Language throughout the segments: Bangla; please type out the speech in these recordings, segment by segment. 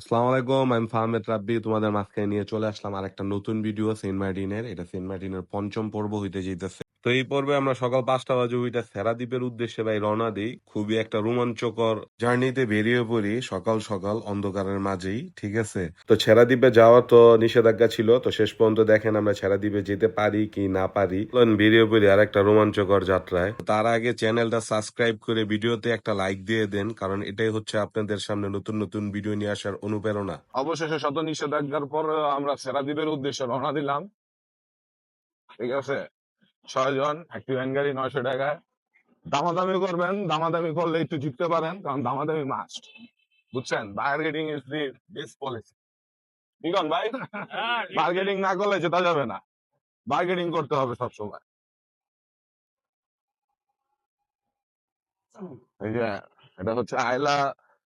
আসসালামু আলাইকুম, আমি ফাহমেদ রাব্বি, তোমাদের মাঝখানে নিয়ে চলে আসলাম আরেকটা নতুন ভিডিও সেন্ট মার্টিনের। এটা সেন্ট মার্টিনের পঞ্চম পর্ব হইতে যেতেছে তো এই পর্বে আমরা সকাল পাঁচটা বাজে ওইটা সেরাদ্বীপের উদ্দেশ্যে ভাই রওনা দিই। খুবই একটা রোমাঞ্চকর জার্নিতে বেরিয়ে পড়ি সকাল সকাল, অন্ধকারের মাঝেই, ঠিক আছে? তো ছেড়াদ্বীপে যাওয়ার তো নিষেধাজ্ঞা ছিল, তো শেষ পর্যন্ত দেখেন আমরা ছেড়াদ্বীপে যেতে পারি কি না পারি। বেরিয়ে পড়ি আর একটা রোমাঞ্চকর যাত্রায়। তার আগে চ্যানেলটা সাবস্ক্রাইব করে ভিডিওতে একটা লাইক দিয়ে দেন, কারণ এটাই হচ্ছে আপনাদের সামনে নতুন নতুন ভিডিও নিয়ে আসার অনুপ্রেরণা। অবশেষে শত নিষেধাজ্ঞার পর আমরা সেরাদ্বীপের উদ্দেশ্যে রওনা দিলাম। ঠিক আছে? ছয়জন একটি ভ্যান গাড়ি নয়শো টাকায়। দামাদামি করবেন দামাদামি করলে একটু জিততে পারেন কারণ দামাদামি মাস্ট বুঝছেন? Bargaining is the best policy আছে ভাই বার্গেটিং না করলে জেতা যাবে না। বার্গেটিং করতে হবে সবসময়। এই যে এটা হচ্ছে আয়লা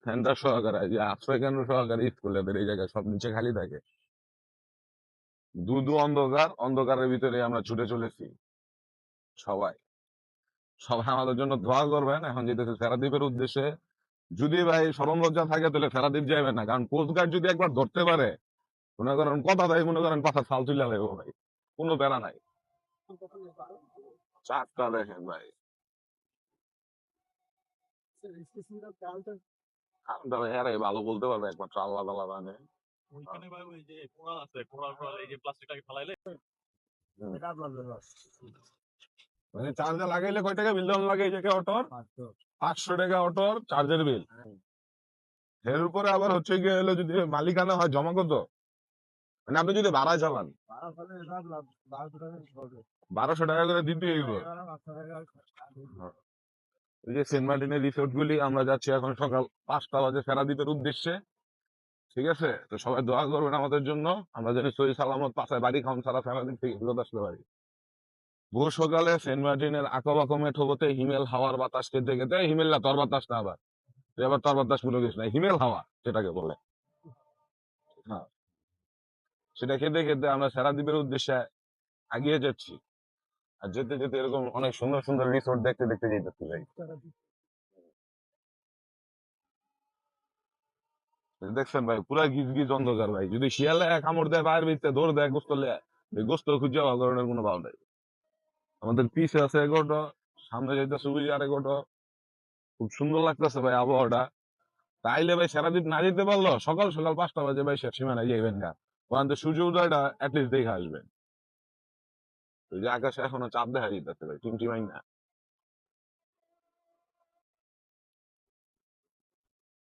সেন্টার সহকারে যে আশ্রয় কেন্দ্র সহকারে স্কুল এদের এই জায়গায় সব নিচে খালি থাকে। দু দু অন্ধকার অন্ধকারের ভিতরে আমরা ছুটে চলেছি। সবাই। সবাই আমাদের জন্য দোয়া করবেন। এখন যেতেছে ফেরাদ্বীপের উদ্দেশ্যে যদি ভাই সরম লজ্জা থাকে তাহলে ফেরাদ্বীপ যাবেন না। কারণ কোস্ট গার্ড যদি একবার ধরতে পারে মনে করেন কথা দেয় মনে করেন পাশা ফাল তুলে লাগবে ভাই। কোনো প্যারা নাই। চারটা দেখেন ভাই। ঠান্ডা ভাই আরে ভালো বলতে পারবে একমাত্র আল্লাহ তালা জানে। ওইখানে ভাই ওই যে কোড়া আছে কোড়ার পর এই যে প্লাস্টিকটাকে ফেলাইলে? মানে চার্জার লাগাইলে কয় টাকা? বিল দেওয়ান লাগে এই জায়গায় অটোর পাঁচশো টাকা অটোর চার্জের বিল। এর উপরে আবার হচ্ছে গিয়ে হলো যদি মালিকানা হয় জমা কত? মানে আপনি যদি ভাড়া চালান। বারোশো টাকা করে দিতে হইব। এই যে সেন্ট মার্টিনের রিসোর্ট গুলি আমরা যাচ্ছি এখন সকাল পাঁচটা বাজে ফেরাদ্বীপের উদ্দেশ্যে। ঠিক আছে? তো সবাই দোয়া করবেন আমাদের জন্য। আমরা যেন সই সালামত পাশায় বাড়ি খাম সারা ফেরাদ্বীপ থেকে ফেরত আসতে পারি। ভোর সকালে সেন্ট মার্টিনের আঁকাবাঁকো মেঠোবতে হিমেল হাওয়ার বাতাস খেতে খেতে হিমেল না তর বাতাস না আবার আবার তর বাতাস বলে গেছ না, হিমেল হাওয়া সেটাকে বলে। সেটা খেতে খেতে আমরা সেরাদ্বীপের উদ্দেশ্যে এগিয়ে যাচ্ছি। আর যেতে যেতে এরকম অনেক সুন্দর সুন্দর রিসোর্ট দেখতে দেখতে যেতেছি ভাই দেখছেন ভাই, পুরা গিজ গিজ অন্ধকার ভাই। যদি শিয়ালে কামড় দেয় বাইরের ভিতরে দৌড় দেয়, গোস্ত লে গোস্ত খুঁজে ধরনের কোনো ভাব নাই। আমাদের পিছে আছে এগোটো সামনে যাইতে সুবিধি আর এগোটো খুব সুন্দর লাগতেছে ভাই আবহাওয়াটা। তাইলে ভাই সারাদিন না যেতে পারল, সকাল সকাল পাঁচটা বাজে ভাই শেষ সীমানায় যাইবেন না ওখান থেকে সূর্য উদয়টা অ্যাটলিস্ট দেখে আসবেন। ওই যে আকাশে এখনও চাঁদ দেখা যেতেছে ভাই টিমটিমাই না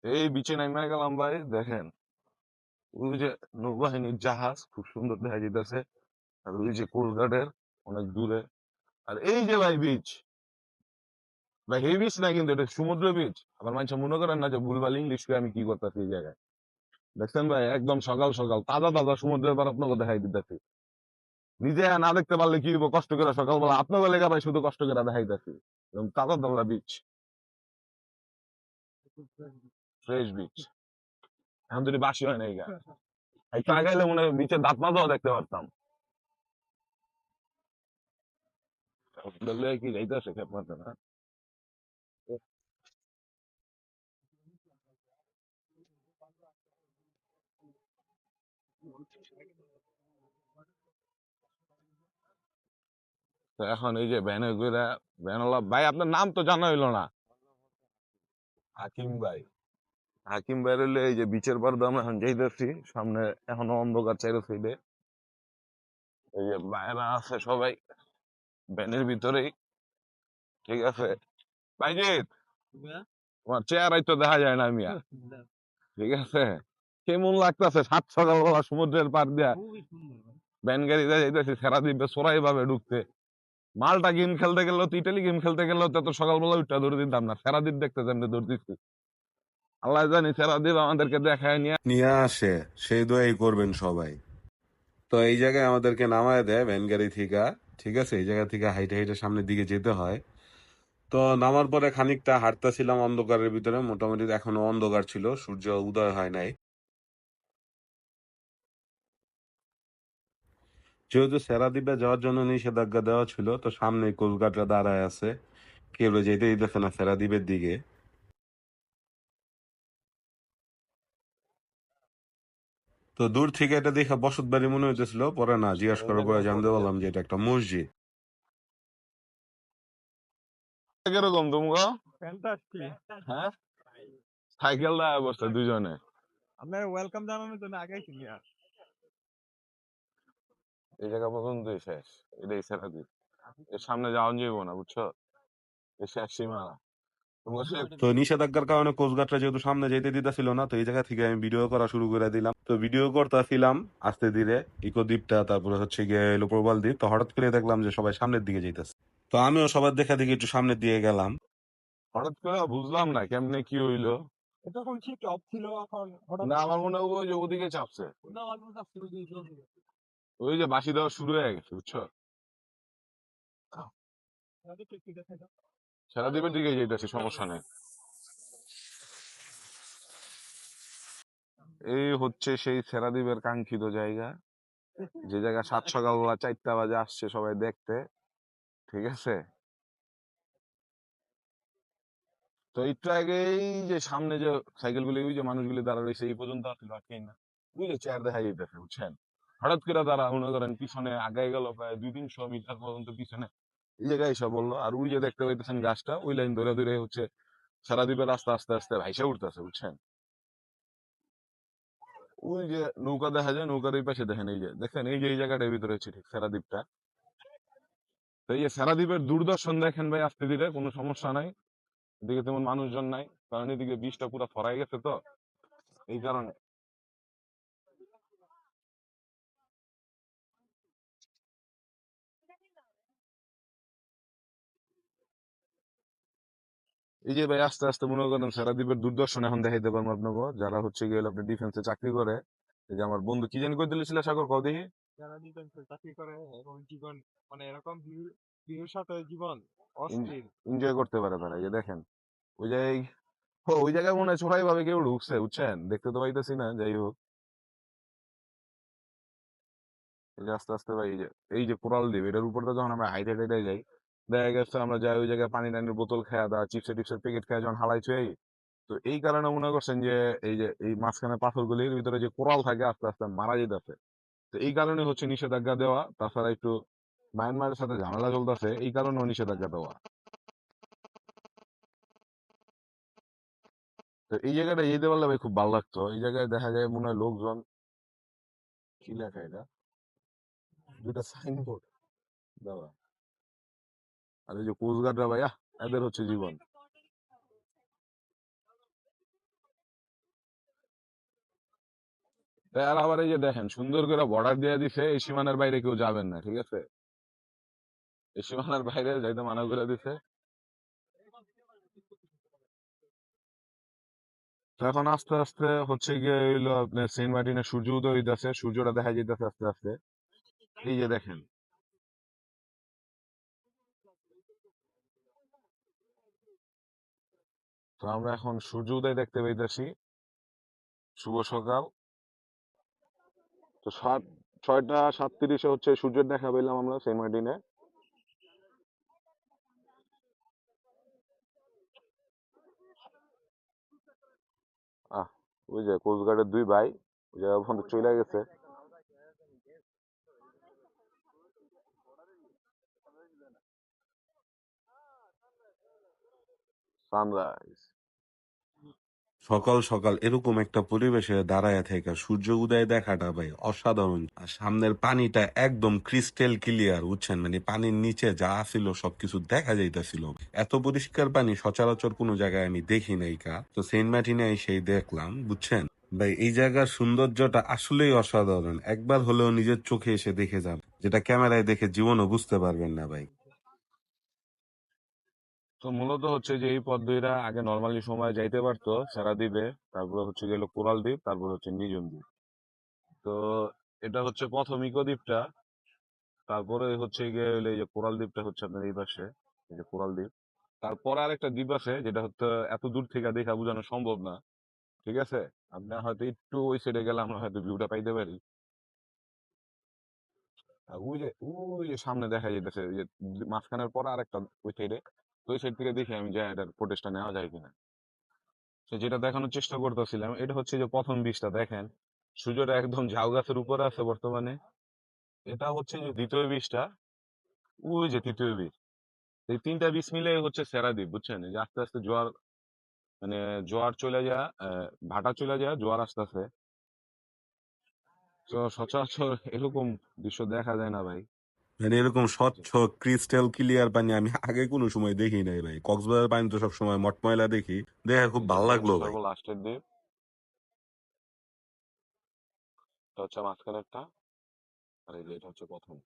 এই বিচে নামে গেলাম ভাই, দেখেন। ওই যে নৌবাহিনীর জাহাজ, খুব সুন্দর দেখা যেতেছে আর ওই যে কোলঘাটের অনেক দূরে। আর এই যে ভাই বিচ ভাই এই বিচ না কিন্তু এটা সমুদ্র বিচ আবার মানুষ মনে করেন না যে ভুলভাল ইংলিশ আমি কি করতেছি এই জায়গায়। দেখছেন ভাই? একদম সকাল সকাল তাজা তাজা সমুদ্রের পার আপনাকে দেখাই দিতেছি। নিজে না দেখতে পারলে কি কষ্ট করে সকালবেলা আপনাকে লেগা ভাই শুধু কষ্ট করে দেখাইতেছি। এবং তাজা তাজা বিচ ফ্রেশ বিচ এখন যদি বাসি হয় না এই গা আগে মনে হয় বিচের দাঁত মাজাও দেখতে পারতাম। এখন এই যে ভ্যানে ঘুরে ভ্যানওয়ালা ভাই আপনার নাম তো জানা হইল না হাকিম ভাই হাকিম ভাই হইলে এই যে বিচের পর্দা আমরা এখন যাইতেছি সামনে এখনও অন্ধকার চাইরে সাইডে এই যে ভাইরা আছে সবাই ভ্যানের ভিতরেই ঠিক আছে? ভাইজিৎ তোমার চেহারাই তো দেখা যায় না মিয়া ঠিক আছে? কেমন লাগতেছে সাত সকালবেলা সমুদ্রের পার দিয়া ভ্যান গাড়ি দিয়ে যাইতেছি সেরা দিবে সরাই ভাবে ঢুকতে। মালটা গেম খেলতে গেলেও তো ইটালি গেম খেলতে গেলেও তো সকালবেলা উঠটা দৌড় দিতাম না সেরা দ্বীপ দেখতে যেমনি দৌড় দিচ্ছি আল্লাহ জানি সেরা দ্বীপ আমাদেরকে দেখায় নিয়ে। নিয়ে আসে সেই দোয়াই করবেন সবাই। তো এই জায়গায় আমাদেরকে নামায় দেয় ভ্যান গাড়ি থেকে। ঠিক আছে, এই জায়গা থেকে হাইটে হাইটে সামনের দিকে যেতে হয়। তো নামার পরে খানিকটা হাঁটতেছিলাম অন্ধকারের ভিতরে, মোটামুটি এখনও অন্ধকার ছিল, সূর্য উদয় হয় নাই। যেহেতু সেরাদ্বীপে যাওয়ার জন্য নিষেধাজ্ঞা দেওয়া ছিল, তো সামনে কলকাতা দাঁড়ায় আছে। কেউ যেতে দিতেছে না সেরাদ্বীপের দিকে। তো দূর থেকে এটা দেখে বসত বাড়ি মনে হইতেছিল পরে না জিজ্ঞাসা করার পরে জানতে পারলাম যে এটা একটা মসজিদ। কীরকম তোমরা ফ্যান্টাস্টিক হ্যাঁ? সাইকেল দেয় বসছে দুজনে। আপনার ওয়েলকাম জানানোর জন্য আগেই কিনি আর এই জায়গা পর্যন্তই শেষ। এটাই সেরা এর সামনে যাওয়া যাইব না বুঝছ? এই শেষ সীমানা তোমার সে তো নিষেধাজ্ঞার কারণে কোস্টগার্ডরা যেহেতু সামনে যেতে দিতেছিল না তো এই জায়গা থেকে আমি ভিডিও করা শুরু করে দিলাম। তো ভিডিও করতেছিলাম আস্তে ধীরে ইকো দ্বীপটা তারপরে হচ্ছে গিয়ে এলো প্রবাল দ্বীপ তো হঠাৎ করে দেখলাম যে সবাই সামনের দিকে যাইতেছে। তো আমিও সবার দেখা দেখি একটু সামনের দিকে গেলাম। হঠাৎ করে বুঝলাম না কেমনে কি হইল। তখন ঠিক অফ ছিল এখন না আমার মনে হয় ওই যে ওদিকে চাপছে। হয়। ওই যে বাসি দেওয়া শুরু হয়ে গেছে বুঝছ? একটু দেখাই দাও। সারা দ্বীপের সমস্যা নেই। এই হচ্ছে সেই সেরাদ্বীপের কাঙ্ক্ষিত জায়গা। যে জায়গা সাত সকালবেলা চারটা বাজে আসছে সবাই দেখতে, ঠিক আছে? তো একটু আগে এই যে সামনে যে সাইকেল গুলি ওই যে মানুষগুলি দাঁড়া রয়েছে, এই পর্যন্ত আসছিল আটকে না। যে চেয়ার দেখা যেতেছে বুঝছেন? হঠাৎ করে তারা মনে করেন পিছনে আগাই গেল প্রায় দুই তিনশো মিটার পর্যন্ত পিছনে এই জায়গায় এসে বলল, আর ওই যে দেখতে পাইতেছেন গাছটা, ওই লাইন ধরে ধরে হচ্ছে সারা দ্বীপের রাস্তা আস্তে আস্তে ভাইসা উঠতেছে, বুঝছেন? ওই যে নৌকা দেখা যায়, নৌকার এই পাশে দেখেন এই যে, দেখেন এই যে, এই জায়গাটার ভিতরে হচ্ছে ঠিক সারা দ্বীপটা তো এই যে সারা দ্বীপের দূরদর্শন দেখেন ভাই আস্তে ধীরে, কোনো সমস্যা নাই। এদিকে তেমন মানুষজন নাই, কারণ এদিকে বীজটা পুরো ফরাই গেছে তো। এই কারণে এই যে ভাই আস্তে আস্তে মনে করেন সারা দ্বীপের দূরদর্শন এখন দেখাইতে পারব আপনাকে। যারা হচ্ছে গিয়ে আপনি ডিফেন্সে চাকরি করে এই যে আমার বন্ধু কি জানি করে দিয়েছিল সাগর কও দেখি। যারা ডিফেন্সে চাকরি করে এবং জীবন মানে এরকম ভিউ- ভিউর সাথে জীবন এনজয় করতে পারে তারা এই যে দেখেন। ওই জায়গায় ওই জায়গায় মনে হয় ছোটাই ভাবে কেউ ঢুকছে বুঝছেন? দেখতে তো পাইতেছি না যাই হোক। আস্তে আস্তে ভাই এই যে কোরাল দ্বীপ এটার উপরটা যখন আমরা হাইটে হাইটে যাই দেখা গেছে আমরা যাই ওই জায়গায় পানি টানির বোতল খাওয়া দাওয়া চিপসের টিপসের প্যাকেট খাওয়া যখন হালাই ছুঁই তো এই কারণে মনে করছেন যে এই যে এই মাঝখানে পাথরগুলির ভিতরে যে কোরাল থাকে আস্তে আস্তে মারা যেতেছে তো এই কারণে হচ্ছে নিষেধাজ্ঞা দেওয়া, তাছাড়া একটু মায়ানমারের সাথে ঝামেলা চলতেছে, এই কারণেও নিষেধাজ্ঞা দেওয়া। তো এই জায়গাটা যেতে পারলে ভাই খুব ভালো লাগতো। এই জায়গায় দেখা যায় মনে হয় লোকজন কি লেখা এটা? দুটা সাইনবোর্ড দাদা আর এই যে কোস্টগার্ডরা ভাইয়া, এদের হচ্ছে জীবন। আর আবার এই যে দেখেন, সুন্দর করে বর্ডার দিয়ে দিছে, এই সীমানার বাইরে কেউ যাবেন না, ঠিক আছে? এই সীমানার বাইরে যাইতে মানা করে দিছে। এখন আস্তে আস্তে হচ্ছে গিয়ে সেন্ট মার্টিনের সূর্য উদয় হইতেছে, সূর্যটা দেখা যাইতেছে আস্তে আস্তে। এই যে দেখেন তো আমরা এখন সূর্য উদয় দেখতে পাইতেছি। শুভ সকাল। তো সাত, ছয়টা সাতত্রিশে হচ্ছে সূর্যের দেখা পেলাম আমরা সেন্ট মার্টিনে আহ, ওই যে দুই ভাই, ওই যে চলে গেছে। সানরাইজ। সকাল সকাল এরকম একটা পরিবেশে দাঁড়ায় থেকে সূর্য উদয় দেখাটা ভাই অসাধারণ। আর সামনের পানিটা একদম ক্রিস্টেল ক্লিয়ার বুঝছেন? মানে পানির নিচে যা ছিল সবকিছু দেখা যাইতেছিল। এত পরিষ্কার পানি সচরাচর কোনো জায়গায় আমি দেখি নাই কা। তো সেন্ট মার্টিনে সেই দেখলাম, বুঝছেন? ভাই, এই জায়গার সৌন্দর্যটা আসলেই অসাধারণ। একবার হলেও নিজের চোখে এসে দেখে যান, যেটা ক্যামেরায় দেখে জীবনও বুঝতে পারবেন না ভাই। তো মূলত হচ্ছে যে এই পদ্ধতিটা আগে নর্মালি সময় যাইতে পারতো, সারা দ্বীপে। তারপরে হচ্ছে গেল কোরাল দ্বীপ, তারপর হচ্ছে নিজম দ্বীপ। তো এটা হচ্ছে প্রথম ইকো দ্বীপটা। তারপরে হচ্ছে গিয়ে যে কোরাল দ্বীপটা হচ্ছে আপনার এই পাশে, এই যে কোরাল দ্বীপ। তারপরে আরেকটা দ্বীপ আছে, যেটা হচ্ছে এত দূর থেকে দেখা বোঝানো সম্ভব না, ঠিক আছে? আপনার হয়তো একটু ওই সাইডে গেলে আমরা হয়তো ভিউটা পাইতে পারি। ওই যে ওই যে সামনে দেখা যাইতেছে, ওই যে মাঝখানের পর আরেকটা ওই সাইডে ওই সাইড থেকে দেখি আমি যাই এটার প্রোটেস্টটা নেওয়া যায় কিনা। তো যেটা দেখানোর চেষ্টা করতেছিলাম এটা হচ্ছে যে প্রথম বীজটা দেখেন। সূর্যটা একদম ঝাউ গাছের উপরে আছে বর্তমানে। এটা হচ্ছে যে দ্বিতীয় বীজটা। ওই যে তৃতীয় বীজ। এই তিনটা বীজ মিলে হচ্ছে সেরা দ্বীপ বুঝছেন? যে আস্তে আস্তে জোয়ার মানে জোয়ার চলে আহ, ভাটা চলে যায় জোয়ার আস্তে আস্তে তো সচরাচর এরকম দৃশ্য দেখা যায় না ভাই। মানে এরকম স্বচ্ছ ক্রিস্টাল ক্লিয়ার পানি আমি আগে কোনো সময় দেখি নাই ভাই। কক্সবাজার পানি তো সব সময় মট ময়লা দেখি। দেখে খুব ভালো লাগল ভাই। লাস্টের দ্বীপ এটা হচ্ছে মাঝখানেরটা। আর এই হচ্ছে প্রথম।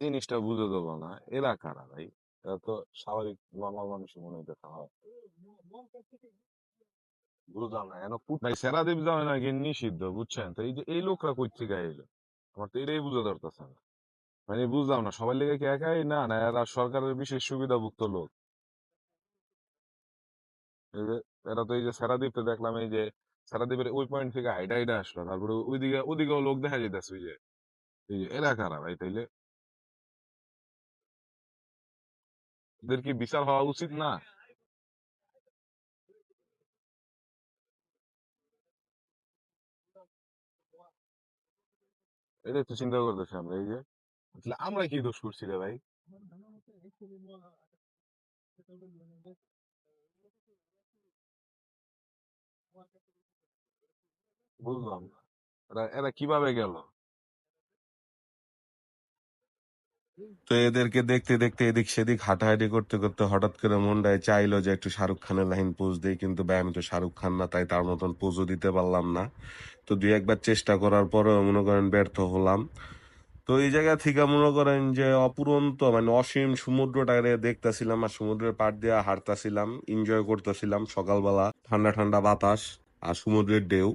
জিনিসটা বুঝে দেবো না। এরা কারা ভাই এরা তো স্বাভাবিক নর্মাল মানুষের মনে খাওয়া বুঝলাম না এই যে মানে এরা সরকারের বিশেষ সুবিধাভুক্ত লোক। এরা তো এই যে সেরাদ্বীপে দেখলাম, এই যে সেরাদ্বীপের ওই পয়েন্ট থেকে হাইটা হাইটা আসলো, তারপরে ওইদিকে ওদিকেও লোক দেখা যেতেছে ওই যে, এরা কারা ভাই তাইলে? এদের কি বিচার হওয়া উচিত না? এটাই তো চিন্তা করতেছি আমরা এই যে, তাহলে আমরা কি দোষ করছি রে ভাই? বুঝলাম। এরা কীভাবে গেল? তো এদেরকে দেখতে দেখতে এদিক সেদিক হাঁটাহাঁটি করতে করতে হঠাৎ করে মনটায় চাইলো যে একটু শাহরুখ খানের লাইন পোজ দেই, কিন্তু ভাই, আমি তো শাহরুখ খান না, তাই তার মতন পোজও দিতে পারলাম না। তো দুই একবার চেষ্টা করার পরেও মনে করেন ব্যর্থ হলাম। তো এই জায়গা থেকে মনে করেন যে অপুরন্ত মানে অসীম সমুদ্রটাকে দেখতেছিলাম আর সমুদ্রের পাড় দিয়ে হাঁটতাছিলাম এনজয় করতেছিলাম সকালবেলা, ঠান্ডা ঠান্ডা বাতাস আর সমুদ্রের ঢেউ।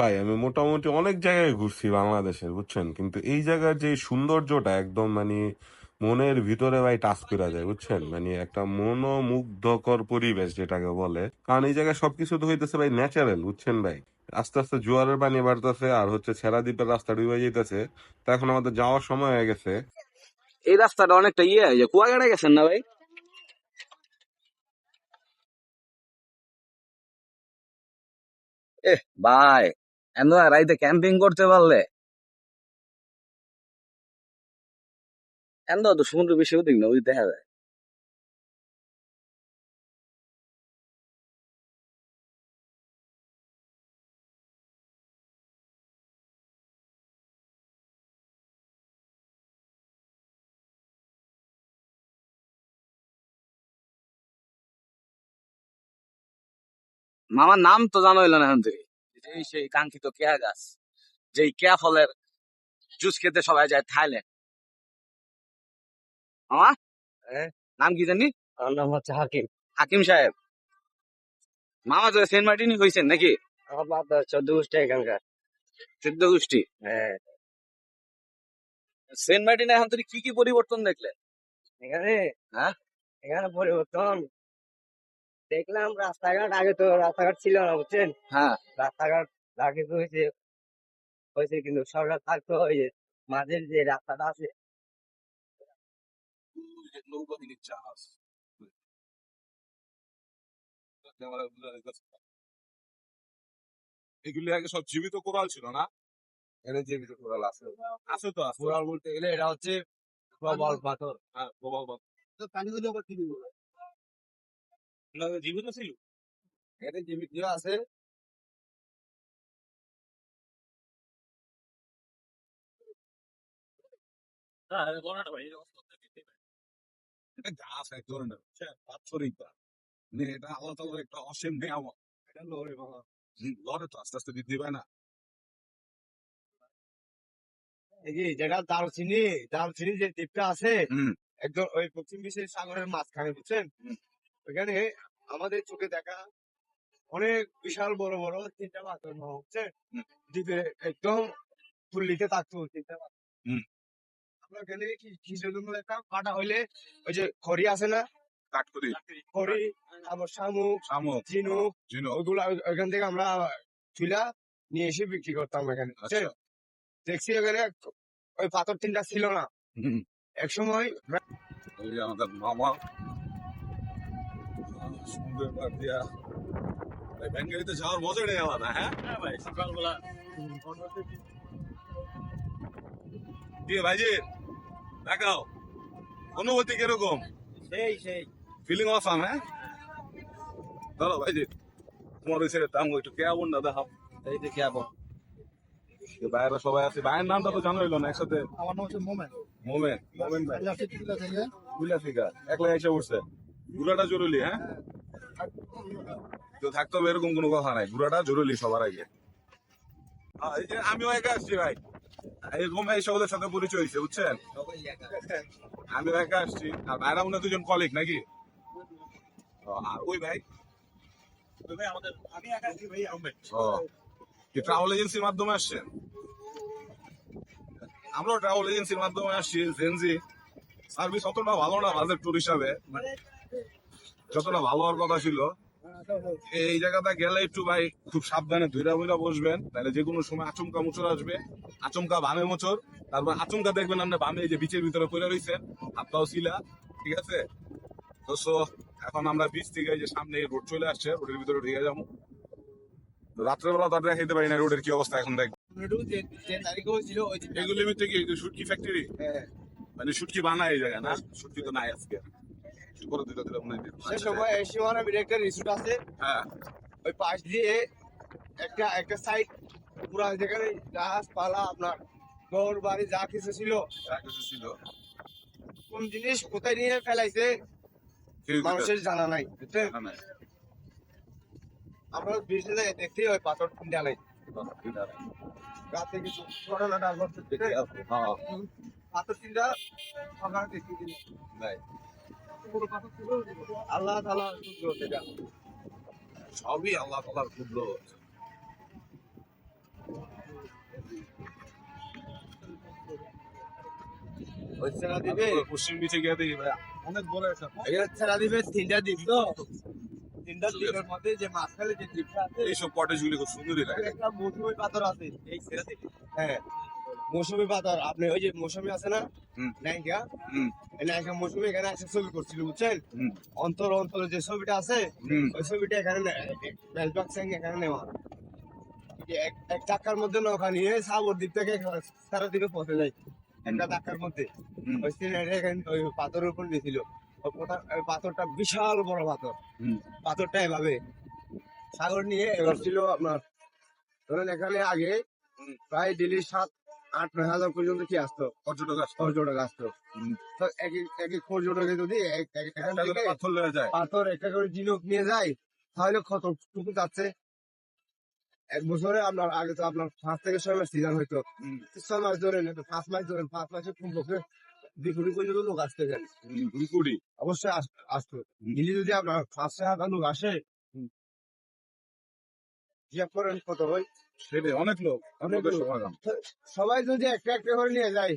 ভাই আমি মোটামুটি অনেক জায়গায় ঘুরছি বাংলাদেশের, বুঝছেন? কিন্তু এই জায়গার যে সৌন্দর্যটা একদম মানে মনের ভিতরে ভাই টাচ করা যায়, বুঝছেন? মানে একটা মনোমুগ্ধকর পরিবেশ যেটাকে বলে। কারণ এই জায়গায় সবকিছু তো হইতেছে ভাই ন্যাচারাল বুঝছেন ভাই? আস্তে আস্তে জোয়ারের পানি বাড়তেছে আর হচ্ছে ছেড়া দ্বীপের রাস্তা ডুবে যেতেছে তা এখন আমাদের যাওয়ার সময় হয়ে গেছে। এই রাস্তাটা অনেকটা ইয়ে যে কুয়াকাটা গেছেন না ভাই? এ ভাই। এত রাইতে ক্যাম্পিং করতে পারলে। এত তো সমুদ্র বেশি ওদিক না ওই দেখা যায়। মামার নাম তো জানো না এখন থেকে। এই সেই কাঙ্ক্ষিত কেয়া গাছ। যেই কেয়া ফলের জুস খেতে সবাই যায় থাইল্যান্ড। মামা নাম কি জানি? আমার নাম হচ্ছে হাকিম। হাকিম সাহেব। মামা তো সেন্ট মার্টিনই হয়েছেন নাকি? আমার বাবা চোদ্দ গোষ্ঠী এখানকার। চোদ্দ গোষ্ঠী? হ্যাঁ সেন্ট মার্টিনে এখন তুমি কি কি পরিবর্তন দেখলে এখানে হ্যাঁ? এখানে পরিবর্তন দেখলাম রাস্তাঘাট আগে তো রাস্তাঘাট ছিল না বুঝছেন? হ্যাঁ। রাস্তাঘাট আগে তো হয়েছে হয়েছে কিন্তু সরকার থাকতো ওই যে মাঝের যে রাস্তাটা আছে। এগুলি আগে সব জীবিত কোরাল ছিল না? এখানে জীবিত কোরাল আছে। আছে তো কোরাল বলতে গেলে এটা হচ্ছে প্রবল পাথর। হ্যাঁ প্রবল পাথর। পানিগুলো আবার কি জীবিত ছিল? জীবিত আছে। মানে এটা আল্লাহ তাআলার একটা অসীম নিয়ামত। এটা লড়ে বাবা। লড়ে তো আস্তে আস্তে না। এই যে যেটা দারচিনি দারচিনি যে দ্বীপটা আছে হুম। একদম ওই পশ্চিম বিশ্বের সাগরের মাঝখানে বুঝছেন? ওইখানে আমাদের চোখে দেখা অনেক বিশাল বড় বড় তিনটা পাথর হচ্ছে। দ্বীপে একদম ফুল্লিতে থাকতো তিনটা পাথর। আমরা ওখানে কি জন্য একটা কাটা হইলে ওই যে খড়ি আছে না? কাঠকরি খড়ি তারপর শামুক শামুক। ঝিনুক ঝিনুক। ওগুলা ওইখান থেকে আমরা চুলা নিয়ে এসে বিক্রি করতাম এখানে আচ্ছা। দেখছি এখানে ওই পাথর তিনটা ছিল না। এক সময় আমাদের মামা সমুদ্রের দিয়া ভাই ব্যাঙ্গালিতে যাওয়ার মজা নেই আলাদা হ্যাঁ? ভাই সকালবেলা কি ভাইজি দেখাও। অনুভূতি কীরকম? সেই সেই। ফিলিং অসাম হ্যাঁ? চলো ভাইজি তোমার ওই ছেড়ে তাম একটু কেমন না দেখাও। এই যে কি আবার বাইরে সবাই আছে ভাইয়ের নামটা তো জানো হইল না একসাথে। আমার নাম হচ্ছে মোমেন। মোমেন মোমেন ভাই। বুঝলা থেকে একলা এসে উঠছে। ঘুরাটা জরুরি হ্যাঁ? তো থাকতে হবে এরকম কোনো কথা নাই। ঘুরাটা জরুরি সবার আগে। আমিও একা আসছি ভাই। এরকম এই সকলের সাথে পরিচয় হয়েছে, বুঝছেন? আমিও একা আসছি। আর ভাইরা মনে দুজন কলিগ নাকি? আর ওই ভাই? ভাই ও ট্রাভেল এজেন্সির মাধ্যমে আসছেন? আমরাও ট্রাভেল এজেন্সির মাধ্যমে আসছি জেনজি সার্ভিস অতটা ভালো না বাজেট ট্যুর হিসাবে। যতটা ভালো হওয়ার কথা ছিল এই জায়গাটা গেলে একটু ভাই খুব সাবধানে ধুইরা মুইরা বসবেন তাহলে যে কোনো সময় আচমকা মোচর আসবে। আচমকা বামে মোচর তারপর আচমকা দেখবেন আপনি বামে এই যে বিচের ভিতরে পড়ে রয়েছেন হাত পাও ছিলা ঠিক আছে? তো এখন আমরা বিচ থেকে যে সামনে রোড চলে আসছে রোডের ভিতরে ঢুকে যাব। রাত্রেবেলা তো আর দেখাইতে পারি না রোডের কি অবস্থা এখন দেখ। যে যে তারিখে হয়েছিল ওই দিন এগুলির মধ্যে কি শুটকি ফ্যাক্টরি। মানে শুটকি বানায় এই জায়গায় না? শুটকি তো নাই আজকে। করে দিতে দিতে মনে সে সময় এই সীমানা বিলে একটা রিসোর্ট আছে। হ্যাঁ। ওই পাশ দিয়ে একটা একটা সাইড পুরা যেখানে গাছপালা আপনার ঘর বাড়ি যা কিছু ছিল। যা কিছু ছিল। কোন জিনিস কোথায় নিয়ে ফেলাইছে মানুষের জানা নাই না, না। আমরা যাই দেখছি ওই পাথর নাই রাতে কিছু হ্যাঁ, পাথর তিনটা সকালে দেখছি নাই। আল্লাহ তালা সেটা সবই আল্লাহ তালার দিবে? পশ্চিম বিচে গিয়ে দেখি অনেক বড় একটা ছেড়া দিবে তিনটা দ্বীপ তো। তিনটা দ্বীপের মধ্যে যে মাঝখানে যে দ্বীপটা আছে এইসব কটেজ গুলি খুব সুন্দরই লাগে। একটা মৌসুমি পাথর আছে। এই ছেড়া হ্যাঁ। মৌসুমি পাথর আপনি ওই যে মৌসুমি আছে না। নায়িকা? নায়িকা মৌসুমি এখানে এসে ছবি করছিল বুঝছেন? অন্তর অন্তর যে ছবিটা আছে ওই ছবিটা এখানে বেলবাগ সিং এখানে নেওয়া। এক এক চাকার মধ্যে নৌকা নিয়ে সাগর দ্বীপ থেকে সারা দিকে পৌঁছে যায় একটা চাকার মধ্যে। ওই সিনারি এখানে ওই পাথরের উপর দিয়েছিল ওই পাথরটা বিশাল বড় পাথর। পাথরটা এভাবে সাগর নিয়ে এবার ছিল আপনার। ধরেন এখানে আগে প্রায় ডেলি সাত আট নয় হাজার পর্যন্ত কি আসতো? পর্যটক পর্যটক আসতো। তো এক এক- পর্যটকে যদি পাথর লেগে যায়। পাথর একটা করে জিনুক নিয়ে যায় তাহলে কতটুকু যাচ্ছে? এক বছরে আপনার আগে তো আপনার পাঁচ থেকে ছয় মাস সিজন হইতো। ছয় মাস ধরেন পাঁচ মাস ধরেন পাঁচ মাসে কমপক্ষে দুই কোটি পর্যন্ত লোক আসতে হুম, দুই কোটি। অবশ্যই আসতো। হুম। যদি আপনার পাঁচ ছয় হাজার লোক আসে হিসাব করেন কত হয়? অনেক লোক সবাই যদি একটা একটা করে নিয়ে যায়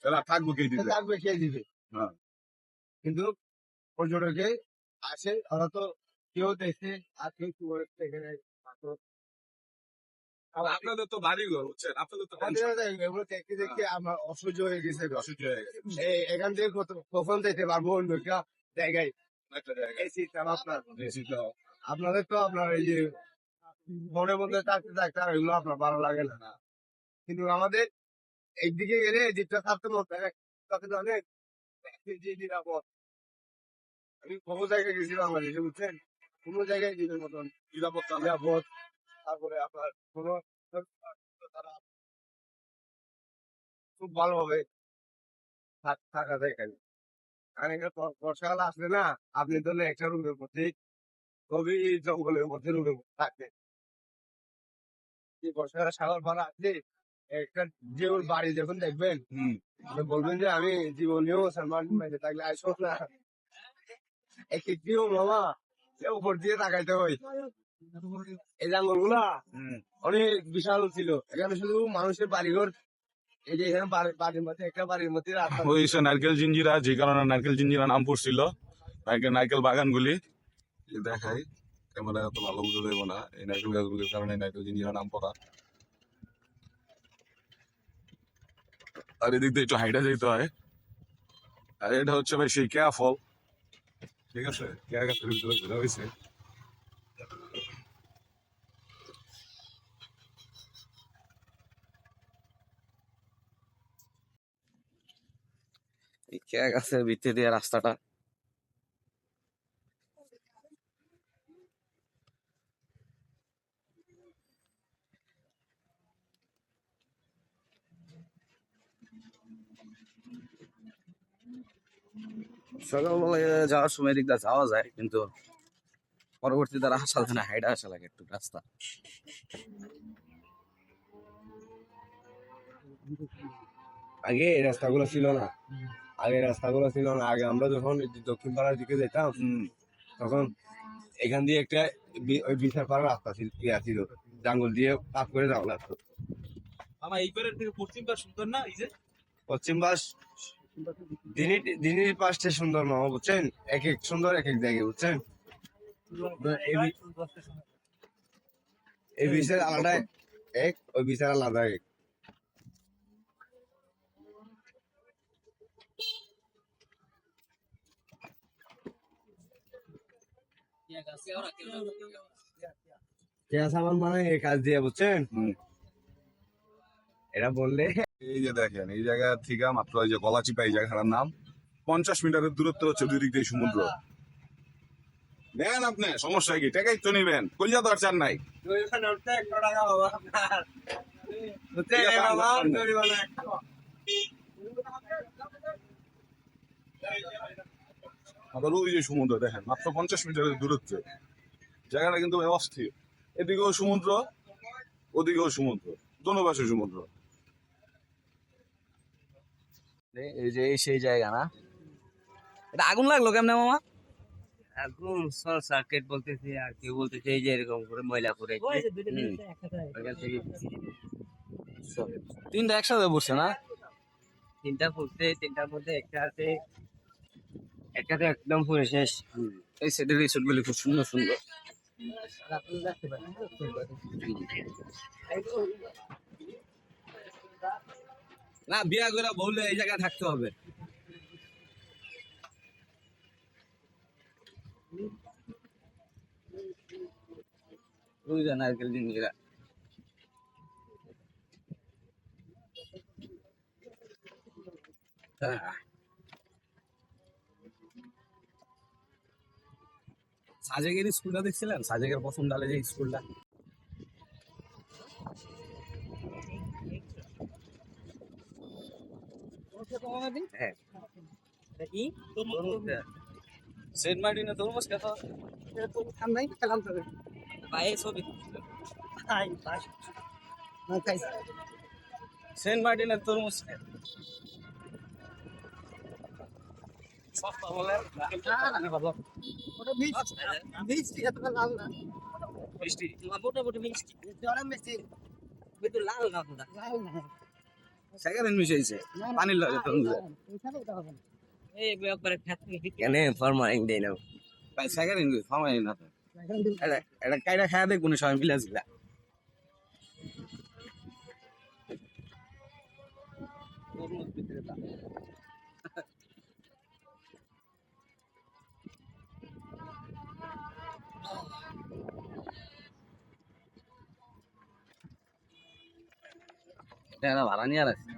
তাহলে থাকব কে দিবে? থাকবে কে দিবে? হ্যাঁ। কিন্তু পর্যটকে আসে ওরা তো কেউ দেখে আর কেউ টুরিস্ট এখানে পাথর আর আপনাদের তো বাড়ি ঘর বুঝছেন? আপনাদের তো এগুলো দেখতে দেখতে আমার অসহ্য হয়ে গেছে অসুবিধা হয়ে গেছে এখান থেকে কখন যেতে পারব অন্য একটা জায়গায়? একটা জায়গায়। এই সিস্টেম আপনার। আপনাদের তো আপনার এই যে মনের মধ্যে থাকতে থাকতে আর এগুলো আপনার ভালো লাগে না কিন্তু আমাদের একদিকে গেলে যেটা থাকতে মন তাতে অনেক নিরাপদ। আমি বহু জায়গায় গেছি বাংলাদেশে বুঝছেন? কোনো জায়গায় জীবের মতন নিরাপত্তা নিরাপদ। তারপরে আপনার কোনো তারা খুব ভালোভাবে থাক- যায় এখানে আর এখানে বর্ষাকাল আসলে না আপনি ধরলে একটা রুমের মধ্যে খুবই জঙ্গলের মধ্যে রুমের মধ্যে থাকবে এই বর্ষাকালে সাগর ভাড়া আছে একটা যে ওর বাড়ি যখন দেখবেন? বলবেন যে আমি জীবনেও সালমান মেঝে থাকলে আসো না। একটি প্রিয় মামা সে উপর দিয়ে তাকাইতে হয়। এই জঙ্গলগুলা অনেক বিশাল ছিল। এখানে শুধু মানুষের বাড়িঘর এই যে এখানে বাড়ি- বাড়ির মধ্যে একটা বাড়ির মধ্যে ওই নারকেল জিঞ্জিরা যে কারণে নারকেল জিঞ্জিরা নাম পড়ছিল নারকেল নারকেল বাগানগুলি। এই দেখাই। ক্যামেরা এত ভালো বুঝে দেবো না, এই নারকেল গাছগুলির কারণে নারকেল জিঞ্জিরা নাম পড়া। আর এদিক দিয়ে একটু হাইটা যেতে হয়। আর এটা হচ্ছে ভাই সেই কেয়া ফল। ঠিক আছে? কেয়া গাছের ভিতরে ঘোরা হয়েছে। এই কেয়া গাছের ভিতরে দিয়ে রাস্তাটা সকালবেলায় যাওয়ার সময় দিয়ে যাওয়া যায় কিন্তু পরবর্তীতে আর আসা লাগে না হাইডা আসা লাগে একটু রাস্তা। আগে এই রাস্তাগুলো ছিল না। আগে রাস্তাগুলো ছিল না। আগে আমরা যখন দক্ষিণ পাড়ার দিকে যেতাম তখন এখান দিয়ে একটা বি- ওই বিশাল পাড়ার রাস্তা ছিল ইয়া ছিল। জাঙ্গল দিয়ে পাস করে যাওয়া লাগতো। আমার এই পারের থেকে পশ্চিম পাশ সুন্দর না এই যে? পশ্চিম পাশ দিনের দিনের সুন্দর বুঝছেন? এক এক সুন্দর এক এক জায়গায়, বুঝছেন? এই বিষয়ের আলাদা এক ওই বিষয়ের আলাদা এক। সাবান মানে কাজ দিয়ে, বুঝছেন। এটা বললে এই যে দেখেন, এই জায়গা থেকে মাত্র এই যে গলাচিপা এই জায়গাটার নাম। পঞ্চাশ মিটারের দূরত্ব হচ্ছে দুই দিক দিয়ে সমুদ্র। নেন আপনি, সমস্যা কি? টাকাই তো নিবেন। কলিজা আর নাই। ওই যে সমুদ্র, দেখেন, মাত্র পঞ্চাশ মিটারের দূরত্বে। জায়গাটা কিন্তু অস্থির। এদিকেও সমুদ্র, ওদিকেও সমুদ্র, দোনো পাশে সমুদ্র। এই যে এই সেই জায়গা না? এটা আগুন লাগল কেমনে মামা? আগুন শর্ট সার্কিট বলতেছে আর কেউ বলতেছে এই যে এরকম করে ময়লা করে ওইখান তিনটা একসাথে পড়ছে না? তিনটা ফুটছে তিনটার মধ্যে একটা আছে একটাতে একদম পুরো শেষ। এই সেটের রিসোর্ট গুলি খুব সুন্দর সুন্দর। না, বিয়া করে বললে এই জায়গায় থাকতে হবে। ওই যে নারকেল জিনিসরা সাজেকের স্কুলটা দেখছিলেন? সাজেকের প্রথম ডালে যে স্কুলটা হ্যাঁ সেন্ট মার্টিনে তরমুজ খেত পায়ে ছবি সেন্ট মার্টিনের তরমুজ খেত সস্তা বলে। মিষ্টি। মোটামুটি মিষ্টি। কিন্তু লাল না কোনটা সেকেন্ড মিশাইছে। পানির লাগে তরমুজ। এই ব্যাপারে কেন? ফরমালিং দেই না ভাই সেকেন্ড ইংলিশ ফরমালিং না এটা এটা কাইটা খায়া দেখ কোন সময় বিলাস গিলা। ভাড়া নিয়ে আর আছে।